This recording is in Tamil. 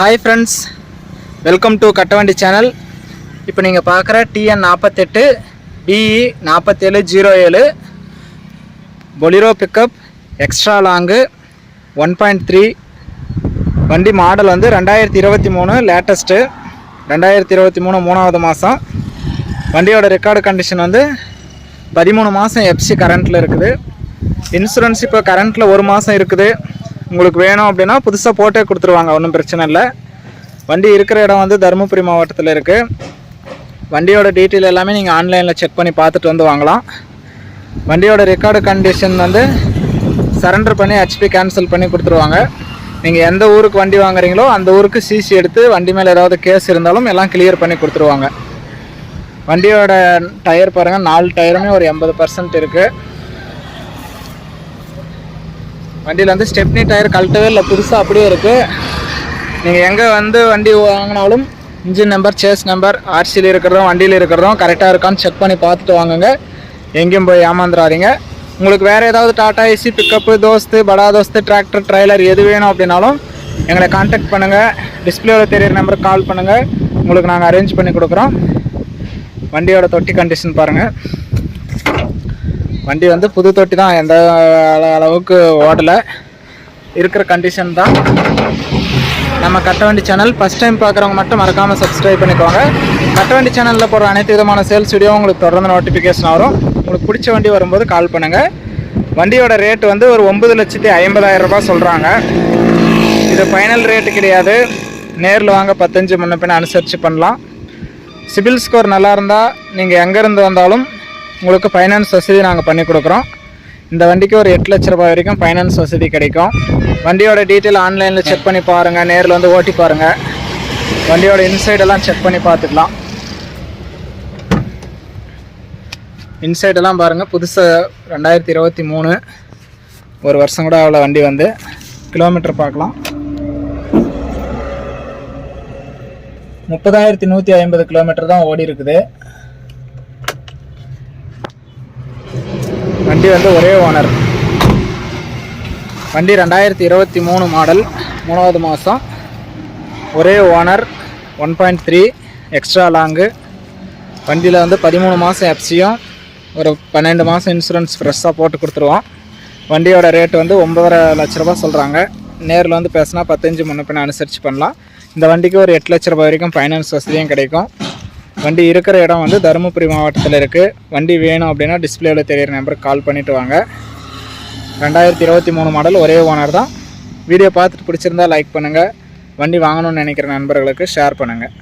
Hi friends welcome to Kattavandi channel இப்போ நீங்கள் பார்க்குற டிஎன் நாற்பத்தெட்டு பிஇ நாற்பத்தேழு ஜீரோ ஏழு. Bolero pickup extra long one point three வண்டி மாடல் வந்து ரெண்டாயிரத்தி இருபத்தி மூணு லேட்டஸ்ட்டு ரெண்டாயிரத்தி இருபத்தி மூணு மூணாவது மாதம் வண்டியோட ரெக்கார்டு கண்டிஷன் வந்து பதிமூணு மாதம் எஃப்சி கரண்ட்டில் இருக்குது. இன்சூரன்ஸ் இப்போ கரண்ட்டில் ஒரு மாதம் இருக்குது. உங்களுக்கு வேணும் அப்படின்னா புதுசாக போட்டே கொடுத்துருவாங்க ஒன்றும் பிரச்சனை இல்லை. வண்டி இருக்கிற இடம் வந்து தருமபுரி மாவட்டத்தில் இருக்குது வண்டியோட டீட்டெயில் எல்லாமே நீங்கள் ஆன்லைனில் செக் பண்ணி பார்த்துட்டு வந்து வாங்கலாம். வண்டியோட ரெக்கார்டு கண்டிஷன் வந்து சரண்டர் பண்ணி ஹெச்பி கேன்சல் பண்ணி கொடுத்துருவாங்க. நீங்கள் எந்த ஊருக்கு வண்டி வாங்குறீங்களோ அந்த ஊருக்கு சிசி எடுத்து வண்டி மேலே ஏதாவது கேஸ் இருந்தாலும் எல்லாம் கிளியர் பண்ணி கொடுத்துருவாங்க. வண்டியோட டயர் பாருங்கள் நாலு டயருமே ஒரு எண்பது பர்சன்ட் இருக்குது வண்டியில் வந்து ஸ்டெப்னி டயர் கழட்டவே இல்லை புதுசாக அப்படியே இருக்குது நீங்கள் எங்கே வந்து வண்டி வாங்கினாலும் இன்ஜின் நம்பர் சேஸ் நம்பர் ஆர்சியில் இருக்கிறதும் வண்டியில் இருக்கிறதும் கரெக்டாக இருக்கான்னு செக் பண்ணி பார்த்துட்டு வாங்குங்க. எங்கேயும் போய் ஏமாந்துடாதீங்க உங்களுக்கு வேறு ஏதாவது டாட்டா ஏசி பிக்கப்பு தோஸ்து படா தோஸ்து டிராக்டர் ட்ரைலர் எது வேணும் அப்படின்னாலும் எங்களை காண்டாக்ட் பண்ணுங்கள் டிஸ்பிளேவில் தெரியிற நம்பருக்கு கால் பண்ணுங்கள் உங்களுக்கு நாங்கள் அரேஞ்ச் பண்ணி கொடுக்குறோம். வண்டியோட தொட்டி கண்டிஷன் பாருங்கள் வண்டி வந்து புது தொட்டி தான். எந்த அளவுக்கு ஓடலை. இருக்கிற கண்டிஷன் தான். நம்ம கட்டவண்டி சேனல் ஃபஸ்ட் டைம் பார்க்குறவங்க மட்டும் மறக்காமல் சப்ஸ்கிரைப் பண்ணிக்கோங்க. கட்டவண்டி சேனலில் போகிற அனைத்து விதமான சேல்ஸ் வீடியோ உங்களுக்கு தொடர்ந்து நோட்டிஃபிகேஷன் வரும். உங்களுக்கு பிடிச்ச வண்டி வரும்போது கால் பண்ணுங்கள் வண்டியோட ரேட் வந்து ஒரு ஒம்பது லட்சத்தி ஐம்பதாயிரரூபா சொல்கிறாங்க இது ஃபைனல் ரேட்டு கிடையாது. நேரில் வாங்க பத்தஞ்சு முன்ன பின்ன அனுசரித்து பண்ணலாம். சிபில் ஸ்கோர் நல்லா இருந்தால் நீங்கள் எங்கேருந்து வந்தாலும் உங்களுக்கு ஃபைனான்ஸ் வசதி நாங்கள் பண்ணி கொடுக்குறோம். இந்த வண்டிக்கு ஒரு எட்டு லட்ச ரூபாய் வரைக்கும் ஃபைனான்ஸ் வசதி கிடைக்கும். வண்டியோட டீட்டெயில் ஆன்லைனில் செக் பண்ணி பாருங்கள் நேரில் வந்து ஓட்டி பாருங்கள் வண்டியோட இன்சைடெல்லாம் செக் பண்ணி பார்த்துக்கலாம். இன்சைடெல்லாம் பாருங்கள் புதுசாக ரெண்டாயிரத்தி இருபத்தி மூணு. ஒரு வருஷம் கூட அவ்வளோ வண்டி வந்து. கிலோமீட்டர் பார்க்கலாம். முப்பதாயிரத்தி நூற்றி ஐம்பது கிலோமீட்டர் தான் ஓடி இருக்குது. வண்டி வந்து ஒரே ஓனர். வண்டி ரெண்டாயிரத்தி இருபத்தி மூணு மாடல் மூணாவது மாதம் ஒரே owner one point three extra long. வண்டியில் வந்து பதிமூணு மாதம் எஃப்சியும் ஒரு பன்னெண்டு மாதம் இன்சூரன்ஸ் ஃப்ரெஷ்ஷாக போட்டு கொடுத்துருவோம். வண்டியோட ரேட் வந்து ஒம்பதரை லட்ச ரூபா சொல்கிறாங்க நேரில் வந்து பேசினா பத்தஞ்சு முன்ன பின்ன அனுசரித்து பண்ணலாம். இந்த வண்டிக்கு ஒரு எட்டு லட்ச ரூபாய் வரைக்கும் ஃபைனான்ஸ் வசதியும் கிடைக்கும். வண்டி இருக்கிற இடம் வந்து தருமபுரி மாவட்டத்தில் இருக்குது வண்டி வேணும் அப்படின்னா டிஸ்பிளேவில் தெரியிற நம்பருக்கு கால் பண்ணிவிட்டு வாங்க. ரெண்டாயிரத்தி இருபத்தி மூணு மாடல் ஒரே ஓனர் தான். வீடியோ பார்த்துட்டு பிடிச்சிருந்தா லைக் பண்ணுங்கள் வண்டி வாங்கணும்னு நினைக்கிற நண்பர்களுக்கு ஷேர் பண்ணுங்கள்